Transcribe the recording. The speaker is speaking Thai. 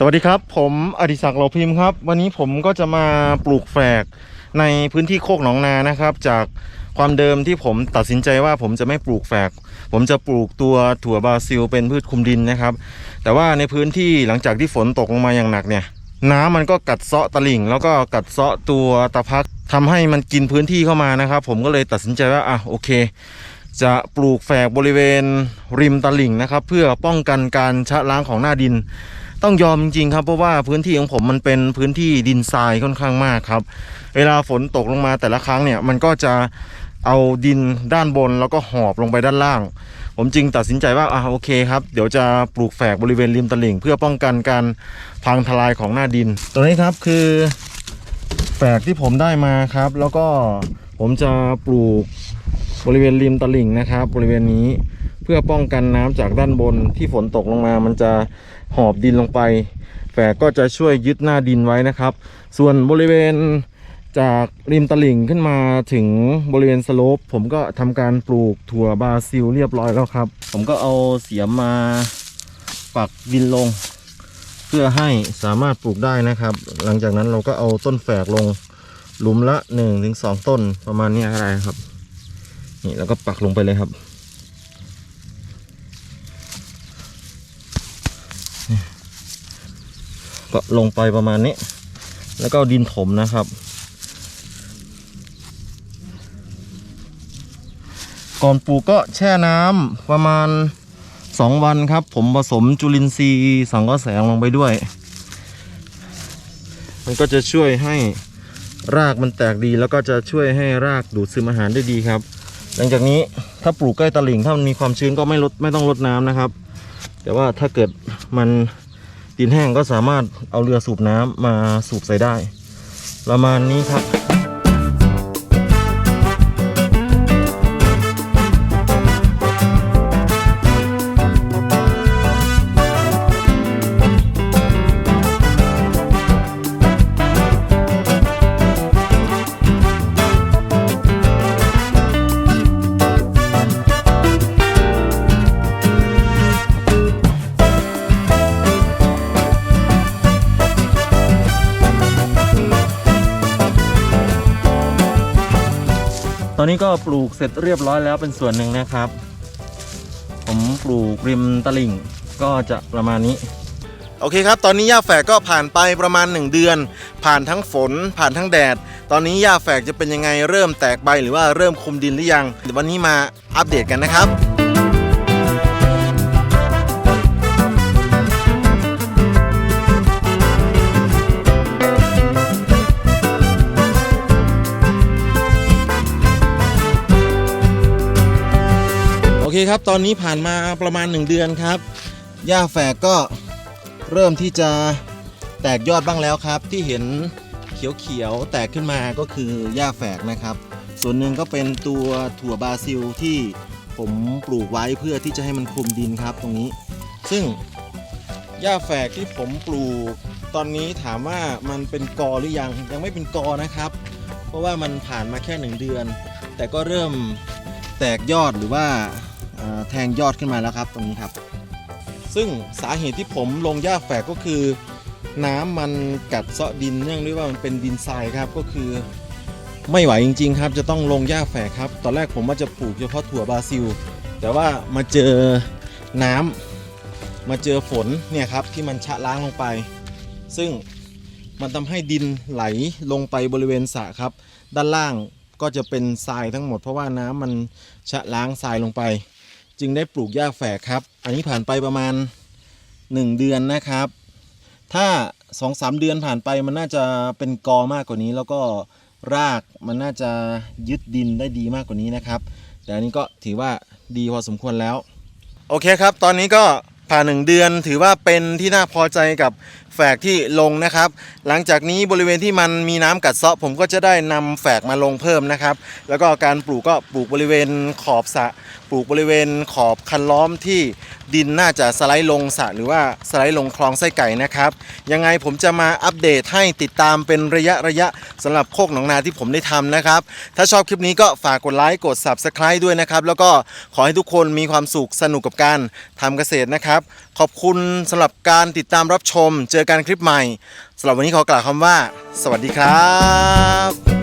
สวัสดีครับ ผมอดิศักดิ์เหลาพิมพ์ครับ วันนี้ผมก็จะมาปลูกแฝกในพื้นที่โคกหนองนานะครับ จากความเดิมที่ผมตัดสินใจว่าผมจะไม่ปลูกแฝก ผมจะปลูกตัวถั่วบราซิลเป็นพืชคุมดินนะครับ แต่ว่าในพื้นที่หลังจากที่ฝนตกลงมาอย่างหนักเนี่ย น้ำมันก็กัดเซาะตะลิ่ง แล้วก็กัดเซาะตัวตะพักทำให้มันกินพื้นที่เข้ามานะครับ ผมก็เลยตัดสินใจว่าอะโอเคจะปลูกแฝกบริเวณริมตลิ่งนะครับ เพื่อป้องกันการชะล้างของหน้าดิน ต้องยอมจริงๆครับเพราะว่าพื้นที่ของผมมันเป็นพื้นที่ดินทรายค่อนข้างมากครับ เวลาฝนตกลงมาแต่ละครั้งเนี่ยมันก็จะเอาดินด้านบนแล้วก็หอบลงไปด้านล่าง ผมจึงตัดสินใจว่าอะโอเคครับ เดี๋ยวจะปลูกแฝกบริเวณริมตลิ่ง เพื่อป้องกันการพังทลายของหน้าดิน ตัวนี้ครับคือแฝกที่ผมได้มาครับ แล้วก็ผมจะปลูกบริเวณริมตลิ่งนะครับ บริเวณนี้ พื่อป้องกันน้ำจากด้านบนที่ฝนตกลงมา มันจะหอบดินลงไปแฝกก็จะช่วยยึดหน้าดินไว้นะครับ ส่วนบริเวณจากริมตลิ่งขึ้นมาถึงบริเวณสโลปผมก็ทำการปลูกถั่วบาซิลเรียบร้อยแล้วครับ ผมก็เอาเสียมมาปักดินลง เพื่อให้สามารถปลูกได้นะครับ หลังจากนั้นเราก็เอาต้นแฝกลงหลุมละ1นถึงสต้นประมาณนี้อะไรครับ นี่แล้วก็ปักลงไปเลยครับ ลงไปประมาณนี้ แล้วก็ดินถมนะครับ ก่อนปลูกก็แช่น้ำประมาณ 2 วันครับ ผมผสมจุลินทรีย์สังเคราะห์แสงลงไปด้วย มันก็จะช่วยให้รากมันแตกดีแล้วก็จะช่วยให้รากดูดซึมอาหารได้ดีครับ หลังจากนี้ถ้าปลูกใกล้ตลิ่งถ้ามันมีความชื้นก็ไม่ลดไม่ต้องลดน้ำนะครับ แต่ว่าถ้าเกิดมัน ดินแห้งก็สามารถเอาเรือสูบน้ำมาสูบใส่ได้ ประมาณนี้ครับ ตอนนี้ก็ปลูกเสร็จเรียบร้อยแล้วเป็นส่วนหนึ่งนะครับ ผมปลูกริมตลิ่งก็จะประมาณนี้ โอเคครับ ตอนนี้หญ้าแฝกก็ผ่านไปประมาณ 1 เดือน ผ่านทั้งฝน ผ่านทั้งแดด ตอนนี้หญ้าแฝกจะเป็นยังไงเริ่มแตกใบหรือว่าเริ่มคุมดินหรือยังเดี๋ยววันนี้มาอัปเดตกันนะครับ ครับตอนนี้ผ่านมาประมาณ 1 เดือนครับหญ้าแฝกก็เริ่มที่จะแตกยอดบ้างแล้วครับ ที่เห็นเขียวๆแตกขึ้นมาก็คือหญ้าแฝกนะครับ ส่วนหนึ่งก็เป็นตัวถั่วบราซิลที่ผมปลูกไว้เพื่อที่จะให้มันคลุมดินครับตรงนี้ ซึ่งหญ้าแฝกที่ผมปลูก ตอนนี้ถามว่ามันเป็นกอหรือยังยังไม่เป็นกอนะครับ เพราะว่ามันผ่านมาแค่หนึ่งเดือน แต่ก็เริ่มแตกยอดหรือว่า แทงยอดขึ้นมาแล้วครับตรงนี้ครับ ซึ่งสาเหตุที่ผมลงหญ้าแฝกก็คือ น้ำมันกัดเซาะดินเนื่องด้วยว่ามันเป็นดินทรายครับก็คือ ไม่ไหวจริง ๆ ครับ จะต้องลงหญ้าแฝกครับตอนแรกผมว่าจะปลูกเฉพาะถั่วบราซิล แต่ว่ามาเจอน้ำมาเจอฝนเนี่ยครับที่มันชะล้างลงไป ซึ่งมันทำให้ดินไหลลงไปบริเวณสระครับ ด้านล่างก็จะเป็นทรายทั้งหมด เพราะว่าน้ำมันชะล้างทรายลงไป จึงได้ปลูกหญ้าแฝกครับ อันนี้ผ่านไปประมาณ 1 เดือนนะครับ ถ้า 2-3 เดือนผ่านไปมันน่าจะเป็นกอมากกว่านี้ แล้วก็รากมันน่าจะยึดดินได้ดีมากกว่านี้นะครับ แต่อันนี้ก็ถือว่าดีพอสมควรแล้ว โอเคครับ ตอนนี้ก็ผ่านหนึ่งเดือนถือว่าเป็นที่น่าพอใจกับแฝกที่ลงนะครับ หลังจากนี้บริเวณที่มันมีน้ำกัดเซาะผมก็จะได้นำแฝกมาลงเพิ่มนะครับ แล้วก็การปลูกก็ปลูกบริเวณขอบสะปลูกบริเวณขอบคันล้อมที่ดินน่าจะสไลด์ลงสะหรือว่าสไลด์ลงคลองไส้ไก่นะครับ ยังไงผมจะมาอัปเดตให้ติดตามเป็นระยะระยะสำหรับโคกหนองนาที่ผมได้ทำนะครับ ถ้าชอบคลิปนี้ก็ฝากกดไลค์กด Subscribe ด้วยนะครับ แล้วก็ขอให้ทุกคนมีความสุขสนุกกับการทำเกษตรนะครับ ขอบคุณสำหรับการติดตามรับชมเจเจอกันคลิปใหม่สำหรับวันนี้ขอกล่าวคำว่า สวัสดีครับ